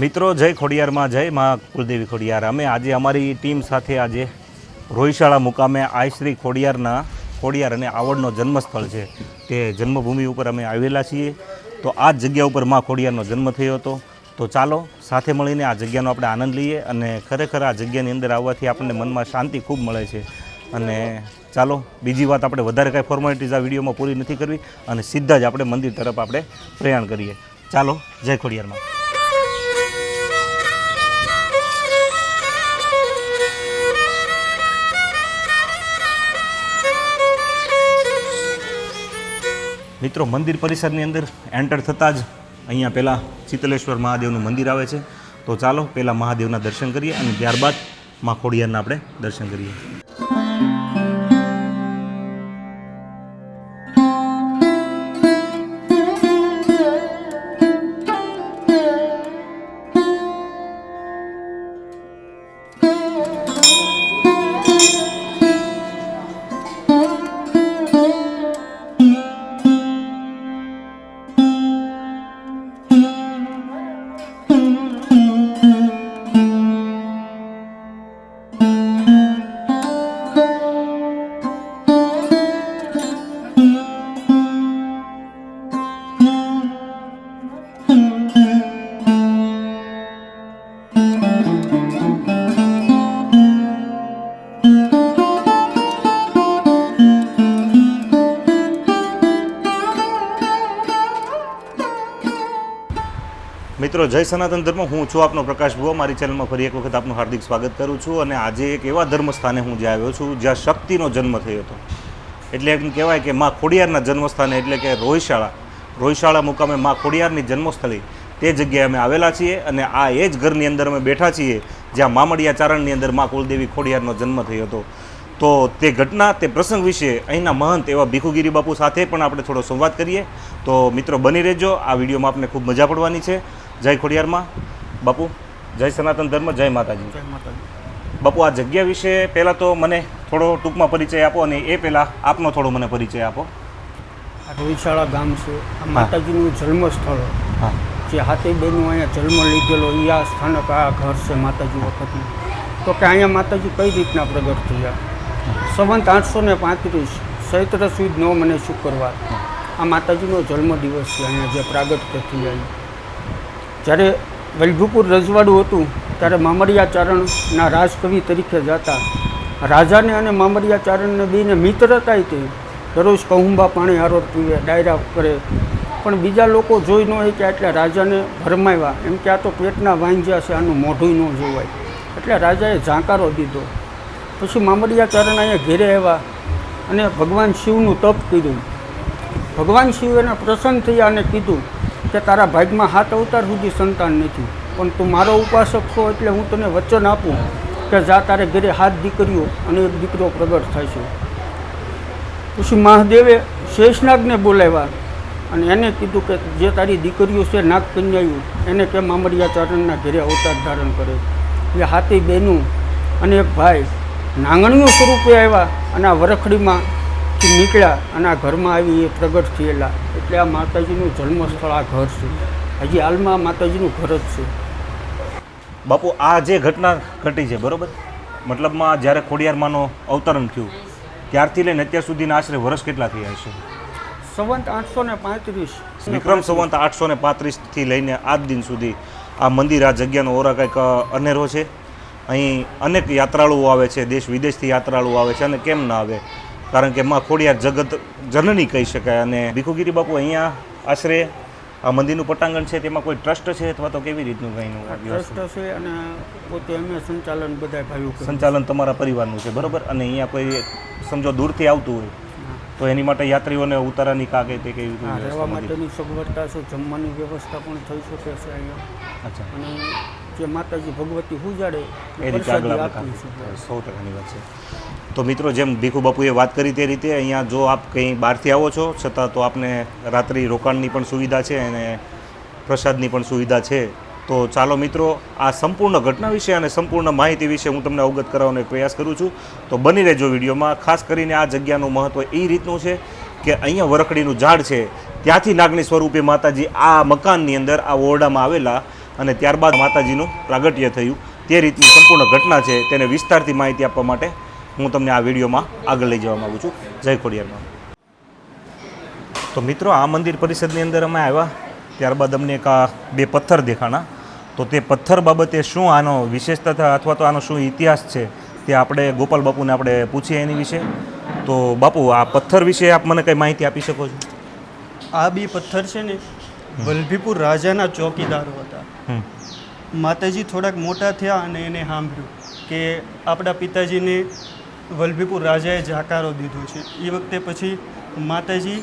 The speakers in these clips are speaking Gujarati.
મિત્રો, જય ખોડિયારમાં, જય મા કુલદેવી ખોડિયાર. અમે આજે અમારી ટીમ સાથે આજે રોહિશાળા મુકામે આયશ્રી ખોડિયારના, ખોડિયાર અને આવડનો જન્મસ્થળ છે તે જન્મભૂમિ ઉપર અમે આવેલા છીએ. તો આ જ જગ્યા ઉપર મા ખોડિયારનો જન્મ થયો હતો. તો ચાલો, સાથે મળીને આ જગ્યાનો આપણે આનંદ લઈએ અને ખરેખર આ જગ્યાની અંદર આવવાથી આપણને મનમાં શાંતિ ખૂબ મળે છે. અને ચાલો, બીજી વાત આપણે વધારે કાંઈ ફોર્માલિટીઝ આ વિડીયોમાં પૂરી નથી કરવી અને સીધા જ આપણે મંદિર તરફ આપણે પ્રયાણ કરીએ. ચાલો, જય ખોડિયારમાં. મિત્રો, મંદિર પરિસરની અંદર એન્ટર થતાં જ અહીંયા પહેલાં શીતલેશ્વર મહાદેવનું મંદિર આવે છે. તો ચાલો પહેલાં મહાદેવના દર્શન કરીએ અને ત્યારબાદમાં ખોડિયારના આપણે દર્શન કરીએ. Música મિત્રો, જય સનાતન ધર્મ. હું છું આપનો પ્રકાશ ભુવા. મારી ચેનલમાં ફરી એક વખત આપનું હાર્દિક સ્વાગત કરું છું અને આજે એક એવા ધર્મ સ્થાને હું જ્યાં આવ્યો છું, જ્યાં શક્તિનો જન્મ થયો હતો. એટલે એમ કહેવાય કે મા ખોડિયારના જન્મસ્થાને, એટલે કે રોહિશાળા રોહિશાળા મુકામે મા ખોડિયારની જન્મસ્થળી તે જગ્યાએ અમે આવેલા છીએ અને આ એ જ ઘરની અંદર અમે બેઠા છીએ, જ્યાં મામડિયા ચારણની અંદર મા કુલદેવી ખોડિયારનો જન્મ થયો હતો. તો તે ઘટના, તે પ્રસંગ વિશે અહીંના મહંત એવા ભીખુગીરી બાપુ સાથે પણ આપણે થોડો સંવાદ કરીએ. તો મિત્રો, બની રહેજો. આ વિડીયોમાં આપને ખૂબ મજા પડવાની છે. જય ખોડિયારમાં. બાપુ જય સનાતન ધર્મ જય માતાજી. જય માતાજી. બાપુ આ જગ્યા વિશે પહેલાં તો મને થોડો ટૂંકમાં પરિચય આપો અને એ પહેલાં આપનો થોડો મને પરિચય આપો. આ રોહિશાળા ગામ છે. આ માતાજીનું જન્મ સ્થળ જે હાથે બેનું અહીંયા જન્મ લીધેલો એ આ સ્થાનક આ ઘર છે માતાજી વખતનું. તો કે અહીંયા માતાજી કઈ રીતના પ્રગટ થયા? સંવંત આઠસો ને પાંત્રીસ ચૈત્ર સુદ નો મને શુક્રવાર. આ માતાજીનો જન્મદિવસ છે અહીંયા જે પ્રાગટ્ય થયા. જ્યારે વલ્ભુપુર રજવાડું હતું, ત્યારે મામડિયાચારણના રાજકવિ તરીકે જતા. રાજાને અને મામડિયાચારણને બેને મિત્રતા તે દરરોજ કહુંબા પાણી આરોપ પીવે, ડાયરા કરે. પણ બીજા લોકો જોઈ ન હોય કે એટલે રાજાને ભરમાવ્યા. એમ કે આ તો પેટના વાંજ્યા છે, આનું મોઢું ન જોવાય. એટલે રાજાએ ઝાંકારો દીધો. પછી મામડિયાચારણ અહીંયા ઘેરે આવ્યા અને ભગવાન શિવનું તપ કીધું ભગવાન શિવ એને પ્રસન્ન થયા અને કીધું કે તારા ભાગમાં હાથ અવતાર સુધી સંતાન નથી. પણ તું મારો ઉપાસક છો એટલે હું તને વચન આપું કે જા તારે ઘરે હાથ દીકરીઓ અને એક દીકરો પ્રગટ થાય છે. પછી મહાદેવે શેષનાગને બોલાવ્યા અને એને કીધું કે જે તારી દીકરીઓ છે નાગ કન્યાયું એને કે મામડિયાચારણના ઘરે અવતાર ધારણ કરે. એ હાથી બહેનું અને એક ભાઈ નાંગણીઓ સ્વરૂપે આવ્યા અને આ વરખડીમાં થી નીકળ્યા અને આ ઘરમાં આવી એ પ્રગટ થયેલા. એટલે આ માતાજીનું જન્મસ્થળ આ ઘર છે. હજી હાલમાં માતાજીનું ઘર જ છે. બાપુ આ જે ઘટના ઘટી છે બરોબર? મતલબમાં જ્યારે ખોડિયારમાંનો અવતરણ થયું ત્યારથી લઈને અત્યાર સુધીના આશરે વર્ષ કેટલા થયા છે સંવંત આઠસો ને પાંત્રીસ. વિક્રમ સંવંત આઠસો ને પાંત્રીસથી લઈને આજ દિન સુધી આ મંદિર આ જગ્યાનો ઓરા કંઈક અનેરો છે? અહીં અનેક યાત્રાળુઓ આવે છે દેશ વિદેશથી યાત્રાળુઓ આવે છે અને કેમ ના આવે? કારણ કે માં ખોડિયાર જગત જનની કહી શકાય અને ભીખુગીરી બાપુ અહીંયા આશરે આ મંદિરનું પટાંગણ છે તેમાં કોઈ ટ્રસ્ટ છે અથવા તો કેવી રીતનું કંઈનું ટ્રસ્ટ છે અને પોતે અમે સંચાલન બધા ભાઈઓ સંચાલન તમારા પરિવારનું છે બરોબર? અને અહીંયા કોઈ સમજો દૂરથી આવતું હોય તો એની માટે યાત્રીઓને ઉતારાની કાગે તે કેવી રીતે રહેવા માટેની સગવડતા છે જમવાની વ્યવસ્થા પણ થઈ શકે છે અહીંયા. અચ્છા. અને જે માતાજી ભગવતી ઉજાડે એ રીતે આગળ સો ટકાની વાત છે. તો મિત્રો, જેમ ભીખુ બાપુએ વાત કરી તે રીતે અહીંયા જો આપ કંઈ બહારથી આવો છો, છતાં તો આપને રાત્રિ રોકાણની પણ સુવિધા છે અને પ્રસાદની પણ સુવિધા છે. તો ચાલો મિત્રો, આ સંપૂર્ણ ઘટના વિશે અને સંપૂર્ણ માહિતી વિશે હું તમને અવગત કરાવવાનો પ્રયાસ કરું છું. તો બની રહેજો વિડીયોમાં. ખાસ કરીને આ જગ્યાનું મહત્ત્વ એ રીતનું છે કે અહીંયા વરખડીનું ઝાડ છે. ત્યાંથી નાગની સ્વરૂપે માતાજી આ મકાનની અંદર, આ ઓરડામાં આવેલા અને ત્યારબાદ માતાજીનું પ્રાગટ્ય થયું. તે રીતની સંપૂર્ણ ઘટના છે. તેને વિસ્તારથી માહિતી આપવા માટે હું તમને આ વિડીયોમાં આગળ લઈ જવા માગું છું. જય ખોડિયારમાં. તો મિત્રો આ મંદિર પરિષદની અંદર અમે આવ્યા. ત્યારબાદ અમને એક આ બે પથ્થર દેખાણા. તો તે પથ્થર બાબતે શું આનો વિશેષતા અથવા તો આનો શું ઇતિહાસ છે તે આપણે ગોપાલ બાપુને આપણે પૂછીએ એની વિશે. તો બાપુ આ પથ્થર વિશે આપ મને કંઈ માહિતી આપી શકો છો? આ બી પથ્થર છે ને વલ્ભીપુર રાજાના ચોકીદારો હતા. માતાજી થોડાક મોટા થયા અને એને સાંભળ્યું કે આપણા પિતાજીને વલભીપુર રાજાએ જાકારો દીધો છે. એ વખતે પછી માતાજી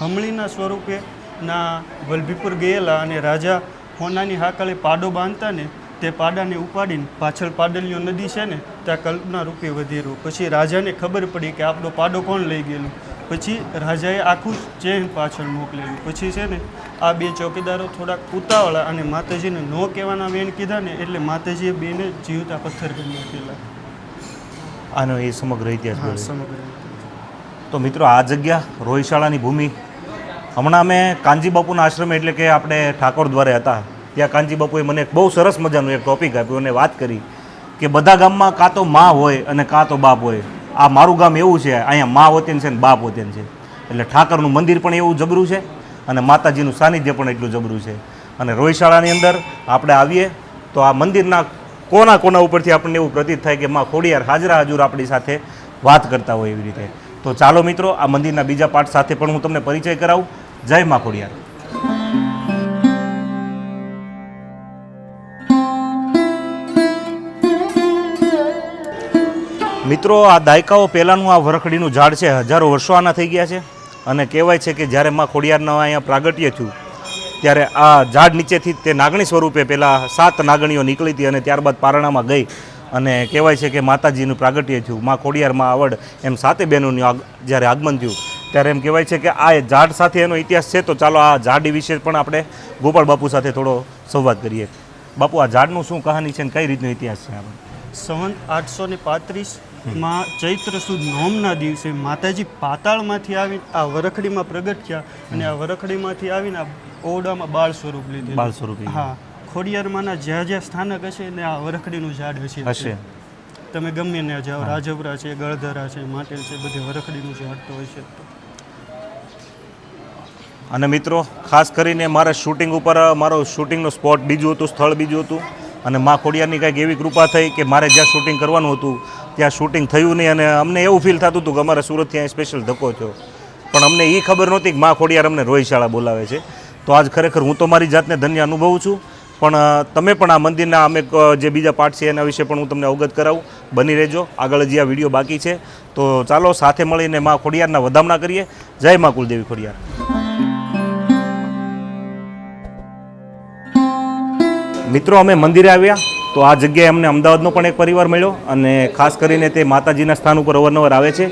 હમણીના સ્વરૂપે ના વલભીપુર ગયેલા અને રાજા હોનાની હાકલે પાડો બાંધતા ને તે પાડાને ઉપાડીને પાછળ પાડલીઓ નદી છે ને, ત્યાં કલ્પના રૂપે વધેરો પછી રાજાને ખબર પડી કે આપણો પાડો કોણ લઈ ગયેલું. પછી રાજાએ આખું ચેન પાછળ મોકલેલું. પછી છે ને, આ બે ચોકીદારો થોડાક ઉતાવળા અને માતાજીને ન કહેવાના વેણ કીધા ને, એટલે માતાજીએ બેને જીવતા પથ્થર કરી નાખેલા. આનો એ સમગ્ર ઇતિહાસ હા બોલે. સમગ્ર તો મિત્રો આ જગ્યા રોહિશાળાની ભૂમિ. હમણાં અમે કાંજીબાપુના આશ્રમે એટલે કે આપણે ઠાકોર દ્વારે હતા ત્યાં કાંજીબાપુએ મને એક બહુ સરસ મજાનું એક ટોપિક આપ્યું અને વાત કરી કે બધા ગામમાં કાં તો મા હોય અને કાં તો બાપ હોય. આ મારું ગામ એવું છે અહીંયા મા હોતેન છે ને બાપ હોતેન છે. એટલે ઠાકરનું મંદિર પણ એવું જબરું છે અને માતાજીનું સાનિધ્ય પણ એટલું જબરું છે. અને રોહિશાળાની અંદર આપણે આવીએ તો આ મંદિરના કોના કોના ઉપરથી આપણને એવું પ્રતીત થાય કે માં ખોડિયાર હાજરા હજુર આપણી સાથે વાત કરતા હોય એવી રીતે. તો ચાલો મિત્રો, આ મંદિરના બીજા પાઠ સાથે પણ હું તમને પરિચય કરાવું. જય માં ખોડિયાર. મિત્રો, આ દાયકાઓ પહેલાંનું આ વરખડીનું ઝાડ છે, હજારો વર્ષો આના થઈ ગયા છે. અને કહેવાય છે કે જ્યારે માં ખોડિયારના અહીંયા પ્રાગટ્ય થયું. ત્યારે આ ઝાડ નીચેથી તે નાગણી સ્વરૂપે પહેલાં સાત નાગણીઓ નીકળી હતી અને ત્યારબાદ પારણામાં ગઈ. અને કહેવાય છે કે માતાજીનું પ્રાગટ્ય થયું. માં ખોડિયારમાં આવડ એમ સાતે બહેનોનું જ્યારે આગમન થયું, ત્યારે એમ કહેવાય છે કે આ ઝાડ સાથે એનો ઇતિહાસ છે. તો ચાલો આ ઝાડ વિશે પણ આપણે ગોપાલ બાપુ સાથે થોડો સંવાદ કરીએ. બાપુ, આ ઝાડનું શું કહાની છે અને કઈ રીતનો ઇતિહાસ છે આપણે સંવંત આઠસો ને પાંત્રીસમાં ચૈત્ર સુદ નોમના દિવસે માતાજી પાતાળમાંથી આવી આ વરખડીમાં પ્રગટ થયા અને આ વરખડીમાંથી આવીને આ ઓરડામાં બાળ સ્વરૂપ લીધું બાળ સ્વરૂપ હા. ખોડિયારમાંના જ્યાં જ્યાં સ્થાનક હશે ને આ વરખડીનું ઝાડ હશે હશે. તમે ગમે ને જાઓ રાજવરા છે ગળધરા છે માટેલ છે બધે વરખડીનું ઝાડ તો હશે અને મિત્રો ખાસ કરીને મારા શૂટિંગ ઉપર મારો શૂટિંગનો સ્પોટ બીજું હતું સ્થળ બીજું હતું. અને મા ખોડિયારની કાંઈક એવી કૃપા થઈ કે મારે જ્યાં શૂટિંગ કરવાનું હતું ત્યાં શૂટિંગ થયું નહીં. અને અમને એવું ફીલ થતું હતું કે અમારે સુરતથી અહીં સ્પેશિયલ ધક્કો થયો. પણ અમને એ ખબર નહોતી કે મા ખોડિયાર અમને રોહિશાળા બોલાવે છે. તો આજ ખરેખર હું તો મારી જાતને ધન્ય અનુભવું છું. પણ તમે પણ આ મંદિરના અમે જે બીજા પાર્ટ છે એના વિશે પણ હું તમને અવગત કરાવું. બની રહેજો. આગળ હજી આ વીડિયો બાકી છે. તો ચાલો સાથે મળીને મા ખોડિયારના વધામણા કરીએ. જય મા કુલદેવી ખોડિયાર. મિત્રો, અમે મંદિરે આવ્યા. તો આ જગ્યાએ અમને અમદાવાદનો પણ એક પરિવાર મળ્યો અને ખાસ કરીને તે માતાજીના સ્થાન ઉપર અવારનવાર આવે છે.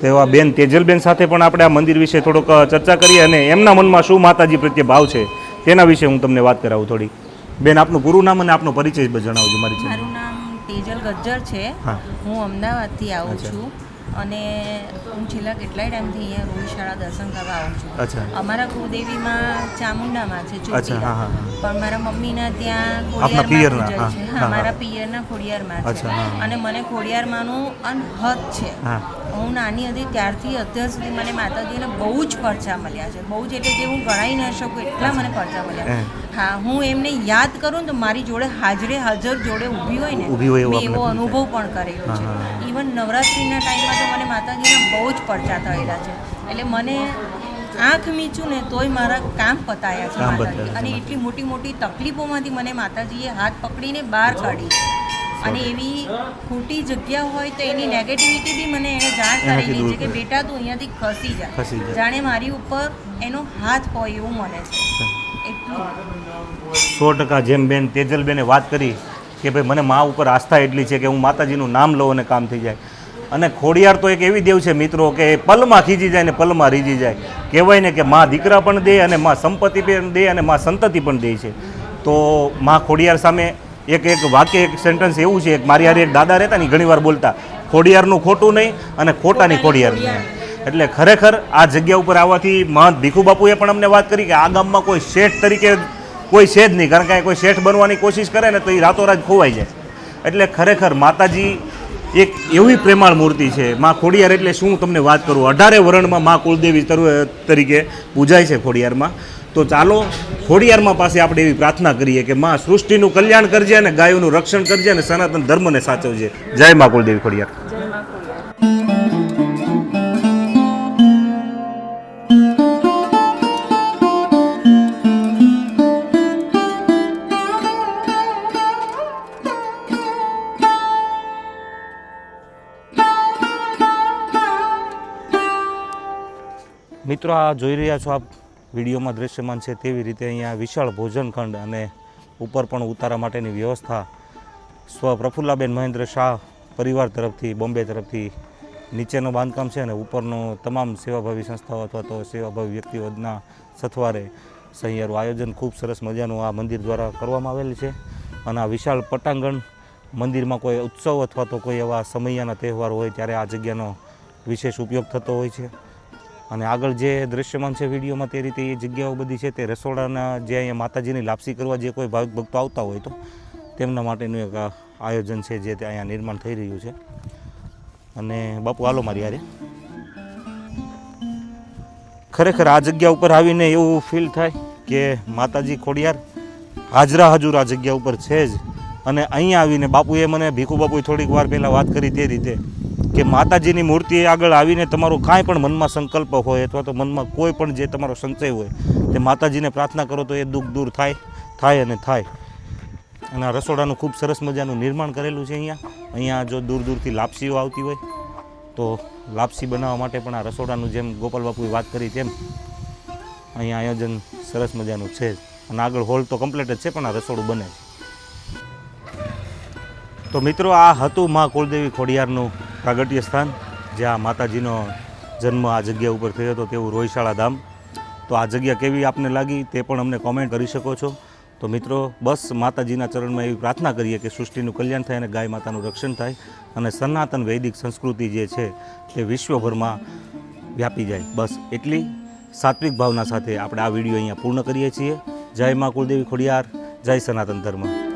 તેવા બેન તેજલબેન સાથે પણ આપણે આ મંદિર વિશે થોડોક ચર્ચા કરીએ અને એમના મનમાં શું માતાજી પ્રત્યે ભાવ છે તેના વિશે હું તમને વાત કરાવું થોડી. બેન આપનું પૂરું નામ અને આપનો પરિચય જણાવજો મારી મારું નામ તેજલ ગજ્જર છે. હું. અમદાવાદથી આવું છું. અને હું છેલ્લા કેટલાય ટાઈમથી અહીંયા રોહિશાળા દર્શન કરવા આવું છું. અમારા કુદેવીમાં ચામુંડામાં છે ચોટીલા. પણ મારા મમ્મીના ત્યાં ખોડિયારમાં છે. હા. મારા પિયરના ખોડિયારમાં છે. અને મને ખોડિયારમાંનું અનહદ છે. હું. નાની હતી ત્યારથી અત્યાર સુધી મને માતાજીને બહુ જ પરચા મળ્યા છે. બહુ જ એટલે જે હું ગણાઈ ન શકું એટલા મને પરચા મળ્યા હે. હા એમને યાદ કરું ને તો મારી જોડે હાજરે હાજર જોડે ઊભી હોય ને ઊભી હોય મેં એવો અનુભવ પણ કરેલો છે. ઇવન નવરાત્રિના ટાઈમમાં તો મને માતાજીના બહુ જ પરચા થયેલા છે. એટલે મને આંખ મીચું ને તોય મારા કામ પતાયા છે માતાજી. અને એટલી મોટી મોટી તકલીફોમાંથી મને માતાજીએ હાથ પકડીને બહાર કાઢી. અને એવી ખોટી જગ્યા હોય તો એની નેગેટિવિટી બી મને એને જાણ કરેલી છે કે બેટા તું અહીંયાથી ખસી જાય ખસી જા. જાણે મારી ઉપર એનો હાથ હોય એવું મને છે. એટલું. સો ટકા જેમ બેન તેજલબેને વાત કરી કે ભાઈ મને મા ઉપર આસ્થા એટલી છે કે હું માતાજીનું નામ લઉં અને કામ થઈ જાય. અને ખોડિયાર તો એક એવી દેવ છે મિત્રો કે એ પલમાં ખીજી જાય ને પલમાં રીજી જાય. કહેવાય ને કે મા દીકરા પણ દે અને મા સંપત્તિ પણ દે અને મા સંતતિ પણ દે છે. તો મા ખોડિયાર સામે એક એક વાક્ય એક સેન્ટન્સ એવું છે મારી હારે એક દાદા રહેતા ને ઘણીવાર બોલતા ખોડિયારનું ખોટું નહીં અને ખોટાની ખોડિયાર નહીં. એટલે ખરેખર આ જગ્યા ઉપર આવવાથી મહંત ભીખુ બાપુએ પણ અમને વાત કરી કે આ ગામમાં કોઈ શેઠ તરીકે કોઈ છે જ નહીં, કારણ કે કોઈ શેઠ બનવાની કોશિશ કરે ને તો એ રાતોરાત ખોવાઈ જાય. એટલે ખરેખર માતાજી એક એવી પ્રેમાળ મૂર્તિ છે. માં ખોડિયાર એટલે શું તમને વાત કરું? અઢારે વરણમાં માં કુળદેવી તરુ- તરીકે પૂજાય છે ખોડિયારમાં. તો ચાલો, ખોડિયારમાં પાસે આપણે એવી પ્રાર્થના કરીએ કે માં સૃષ્ટિનું કલ્યાણ કરજે અને ગાયોનું રક્ષણ કરજે અને સનાતન ધર્મને સાચવજે. જય માં કુળદેવી ખોડિયાર. મિત્રો, આ જોઈ રહ્યા છો આપ વિડીયોમાં દ્રશ્યમાન છે તેવી રીતે અહીંયા વિશાળ ભોજન ખંડ અને ઉપર પણ ઉતારા માટેની વ્યવસ્થા સ્વ પ્રફુલ્લાબેન મહેન્દ્ર શાહ પરિવાર તરફથી, બોમ્બે તરફથી નીચેનું બાંધકામ છે અને ઉપરનું તમામ સેવાભાવી સંસ્થાઓ અથવા તો સેવાભાવી વ્યક્તિઓના સથવારે સહિયારું આયોજન ખૂબ સરસ મજાનું આ મંદિર દ્વારા કરવામાં આવેલ છે. અને આ વિશાળ પટાંગણ મંદિરમાં કોઈ ઉત્સવ અથવા તો કોઈ એવા સમયના તહેવાર હોય ત્યારે આ જગ્યાનો વિશેષ ઉપયોગ થતો હોય છે. અને આગળ જે દ્રશ્યમાન છે વિડીયોમાં તે રીતે એ જગ્યાઓ બધી છે તે રસોડાના જે અહીંયા માતાજીની લાપસી કરવા જે કોઈ ભાવિક ભક્તો આવતા હોય તો તેમના માટેનું એક આયોજન છે જે તે અહીંયા નિર્માણ થઈ રહ્યું છે. અને બાપુ, હાલો મારી યારે ખરેખર આ જગ્યા ઉપર આવીને એવું ફીલ થાય કે માતાજી ખોડિયાર હાજરા હજુર આ જગ્યા ઉપર છે જ. અને અહીંયા આવીને બાપુએ મને ભીખુ બાપુએ થોડીક વાર પહેલાં વાત કરી તે રીતે. કે માતાજીની મૂર્તિ આગળ આવીને તમારો કાંઈ પણ મનમાં સંકલ્પ હોય અથવા તો મનમાં કોઈ પણ જે તમારો સંચય હોય, તે માતાજીને પ્રાર્થના કરો તો એ દુઃખ દૂર થાય થાય અને થાય. અને આ રસોડાનું ખૂબ સરસ મજાનું નિર્માણ કરેલું છે અહીંયા. અહીંયા જો દૂર દૂરથી લાપસીઓ આવતી હોય, તો લાપસી બનાવવા માટે પણ આ રસોડાનું જેમ ગોપાલ બાપુએ વાત કરી તેમ અહીંયા આયોજન સરસ મજાનું છે અને આગળ હોલ તો કમ્પ્લીટ જ છે, પણ આ રસોડું બને છે. તો મિત્રો, આ હતું મા કુળદેવી ખોડિયારનું પ્રાગટ્ય સ્થાન, જ્યાં માતાજીનો જન્મ આ જગ્યા ઉપર થયો હતો, તેવું રોયશાળા ધામ. તો આ જગ્યા કેવી આપને લાગી તે પણ અમને કોમેન્ટ કરી શકો છો. તો મિત્રો, બસ માતાજીના ચરણમાં એવી પ્રાર્થના કરીએ કે સૃષ્ટિનું કલ્યાણ થાય અને ગાય માતાનું રક્ષણ થાય અને સનાતન વૈદિક સંસ્કૃતિ જે છે તે વિશ્વભરમાં વ્યાપી જાય. બસ એટલી સાત્વિક ભાવના સાથે આપણે આ વીડિયો અહીંયા પૂર્ણ કરીએ છીએ. જય મા કુળદેવી ખોડિયાર, જય સનાતન ધર્મ.